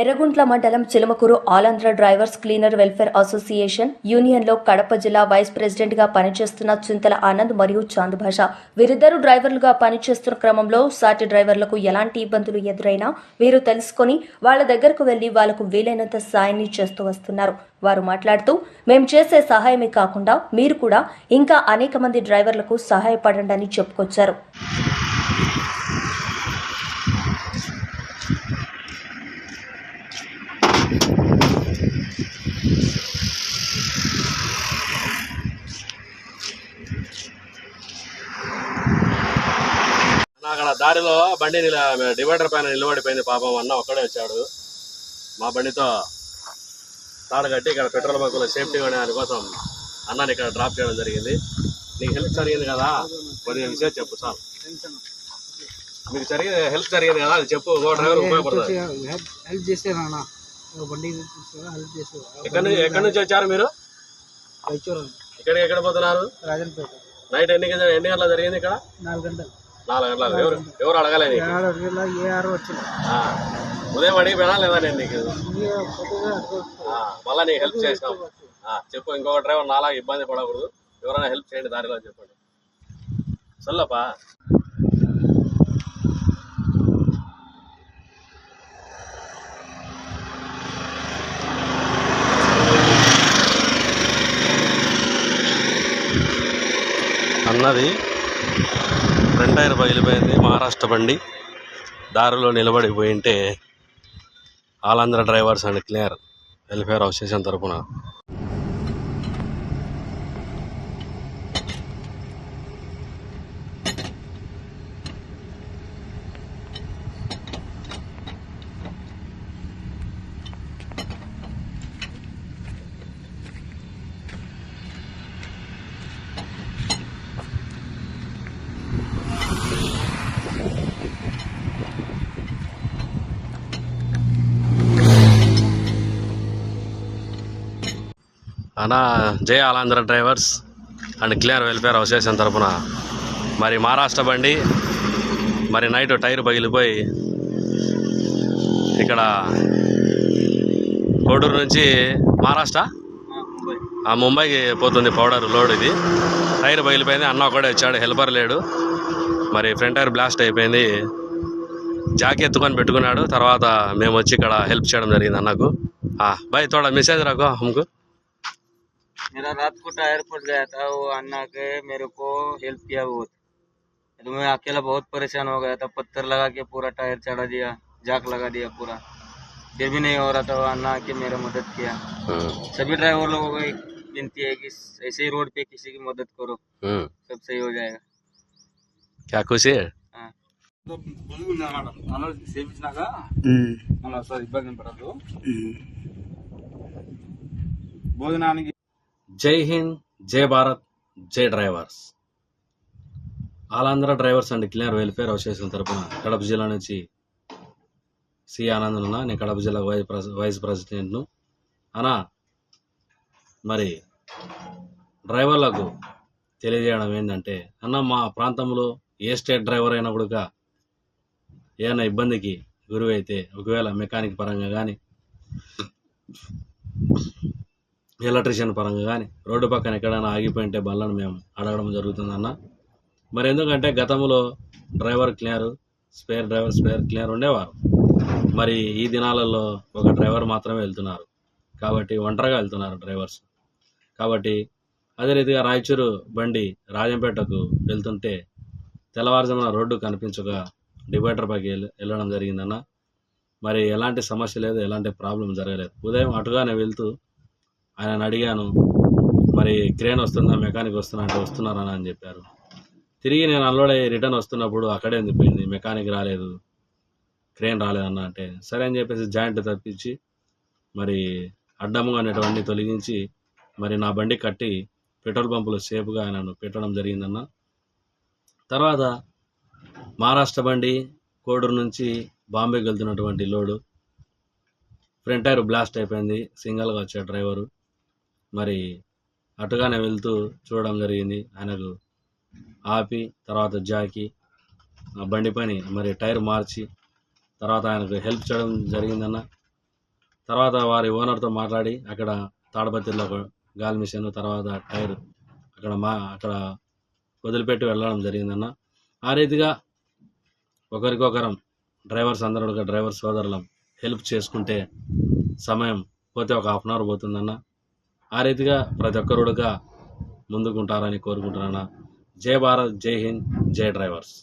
ఎర్రగుంట్ల మండలం Chilamakuru ఆలాంధ్ర drivers cleaner welfare association యూనియన్లో కడప జిల్లా వైస్ ప్రెసిడెంట్గా పనిచేస్తున్న చింతల ఆనంద్ మరియు చాంద్ భాష. వీరిద్దరూ డ్రైవర్లుగా పనిచేస్తున్న క్రమంలో సాటి డ్రైవర్లకు ఎలాంటి ఇబ్బందులు ఎదురైనా వీరు తెలుసుకొని వాళ్ళ దగ్గరకు వెళ్ళి వాళ్ళకు వీలైనంత సాయాన్ని చేస్తూ వస్తున్నారు. వారు మాట్లాడుతూ మేము చేసే సహాయమే కాకుండా మీరు కూడా ఇంకా అనేక మంది డ్రైవర్లకు సహాయపడండి అని చెప్పుకొచ్చారు. అక్కడ దారిలో బండి డివైడర్ పైన నిలబడిపోయింది పాపం. అన్న ఒక్కడే వచ్చాడు. మా బండితో తాడు కట్టి ఇక్కడ పెట్రోల్ బంకులో సేఫ్టీ దానికోసం అన్నని ఇక్కడ డ్రాప్ చేయడం జరిగింది. నీకు హెల్ప్ జరిగింది కదా? కొద్దిగా విషయం చెప్పు సార్. మీకు జరిగింది హెల్ప్ జరిగింది కదా? అది చెప్పు. డ్రైవర్ ఉపయోగపడుతుంది హెల్ప్ చేసాను బండి హెల్ప్ ఎక్కడి నుంచి ఎక్కడి నుంచి వచ్చారు మీరు? రైచూరు ఇక్కడికి ఎక్కడ పోతున్నారు? నైట్ ఎన్ని గంటల- ఎన్ని గంటల జరిగింది ఇక్కడ? నాలుగు గంటలు. నాలుగు గంటల ఎవరు ఎవరు అడగలే నీకు? ఏ ఆరు వచ్చింది. ఉదయం అడిగిపోయినా లేదా నేను నీకు? మళ్ళా నీకు హెల్ప్ చేసినాం చెప్పు ఇంకొక డ్రైవర్ నాలా ఇబ్బంది పడకూడదు. ఎవరైనా హెల్ప్ చేయండి దారిలో చెప్పండి. సొల్లపా అన్నది టైర్ పగిలిపోయింది మహారాష్ట్ర బండి దారిలో నిలబడిపోయి ఉంటే ఆలాంధ్ర drivers and clear welfare association తరపున. అనా జై ఆలాంధ్ర drivers and clear welfare association తరపున మరి మహారాష్ట్ర బండి మరి నైట్ టైర్ పగిలిపోయి ఇక్కడ కోడూరు నుంచి మహారాష్ట్ర? ఆ ముంబైకి పోతుంది పౌడర్ లోడ్ ఇది. టైర్ పగిలిపోయింది అన్న ఒకడే వచ్చాడు హెల్పర్ లేడు. మరి ఫ్రంట్ టైర్ బ్లాస్ట్ అయిపోయింది. జాకి ఎత్తుకొని పెట్టుకున్నాడు తర్వాత మేము వచ్చి ఇక్కడ హెల్ప్ చేయడం జరిగింది అన్నకు. బాయ్ తోడ మెసేజ్ రాకో హమ్కు. मेरा रात को टायर फट गया था वो अन्ना के मेरे को हेल्प किया बहुत तो मैं अकेला बहुत परेशान हो गया था पत्थर लगा के पूरा टायर चढ़ा दिया जाक लगा दिया पूरा फिर भी नहीं हो रहा था वो अन्ना के मेरा मदद किया सभी ड्राइवर लोगों को एक विनती है कि ऐसे ही रोड पे किसी की मदद करो सब सही हो जाएगा క్యా ఖుషి हाँ చేపించినాక మళ్ళీ ఒకసారి ఇబ్బంది పడద్దు భోజనానికి జై హింద్ జై భారత్ జై drivers. ఆలాంధ్ర drivers and clear welfare association తరపున కడప జిల్లా నుంచి సి ఆనంద్ ఉన్నా. నేను కడప జిల్లా వైస్ వైస్ ప్రెసిడెంట్ను. అనా మరి డ్రైవర్లకు తెలియజేయడం ఏంటంటే అన్న మా ప్రాంతంలో ఏ స్టేట్ డ్రైవర్ అయినా కూడా ఏదైనా ఇబ్బందికి గురైతే ఒకవేళ మెకానిక్ పరంగా కానీ ఎలక్ట్రీషియన్ పరంగా కానీ రోడ్డు పక్కన ఎక్కడైనా ఆగిపోయింటే బళ్ళను మేము అడగడం జరుగుతుందన్న మరి ఎందుకంటే గతంలో driver cleaner spare driver spare cleaner ఉండేవారు. మరి ఈ దినాలలో ఒక డ్రైవర్ మాత్రమే వెళ్తున్నారు. కాబట్టి ఒంటరిగా వెళ్తున్నారు డ్రైవర్స్. కాబట్టి అదే రీతిగా రాయచూరు బండి రాజంపేటకు వెళ్తుంటే తెల్లవారుజామున రోడ్డు కనిపించక డివైడర్ పైకి వెళ్ళడం జరిగిందన్న. మరి ఎలాంటి సమస్య లేదు ఎలాంటి ప్రాబ్లం జరగలేదు. ఉదయం అటుగానే వెళ్తూ ఆయన అడిగాను మరి క్రేన్ వస్తుందా? మెకానిక్ వస్తున్నా అంటే వస్తున్నారని అని చెప్పారు. తిరిగి నేను అన్లోడ్ అయ్యి రిటర్న్ వస్తున్నప్పుడు అక్కడే ఉండిపోయింది. మెకానిక్ రాలేదు. క్రేన్ రాలేదన్న అంటే సరే అని చెప్పేసి జాయింట్ తప్పించి మరి అడ్డముగా అనేటువంటి తొలగించి మరి నా బండి కట్టి పెట్రోల్ పంపులో సేఫ్గా ఆయనను పెట్టడం జరిగిందన్న. తర్వాత మహారాష్ట్ర బండి కోడూరు నుంచి బాంబేకి వెళ్తున్నటువంటి లోడు. ఫ్రంట్ టైర్ బ్లాస్ట్ అయిపోయింది. సింగల్గా వచ్చాడు డ్రైవరు. మరి అటుగానే వెళ్తూ చూడడం జరిగింది. ఆయనకు ఆపి తర్వాత జాకి ఆ బండి పని మరి టైర్ మార్చి తర్వాత ఆయనకు హెల్ప్ చేయడం జరిగిందన్న. తర్వాత వారి ఓనర్తో మాట్లాడి అక్కడ తాడపత్రిలో గాలి మిషన్ తర్వాత టైర్ అక్కడ మా అక్కడ వదిలిపెట్టి వెళ్ళడం జరిగిందన్న. ఆ రీతిగా ఒకరికొకరం డ్రైవర్స్ అందరూ డ్రైవర్ సోదరులం హెల్ప్ చేసుకుంటే సమయం పోతే ఒక హాఫ్ అన్ అవర్ పోతుందన్న. ఆ రీతిగా ప్రతి ఒక్కరుడుగా ముందుకుంటారని కోరుకుంటున్నాను. జై భారత్ జై హింద్ జై డ్రైవర్స్.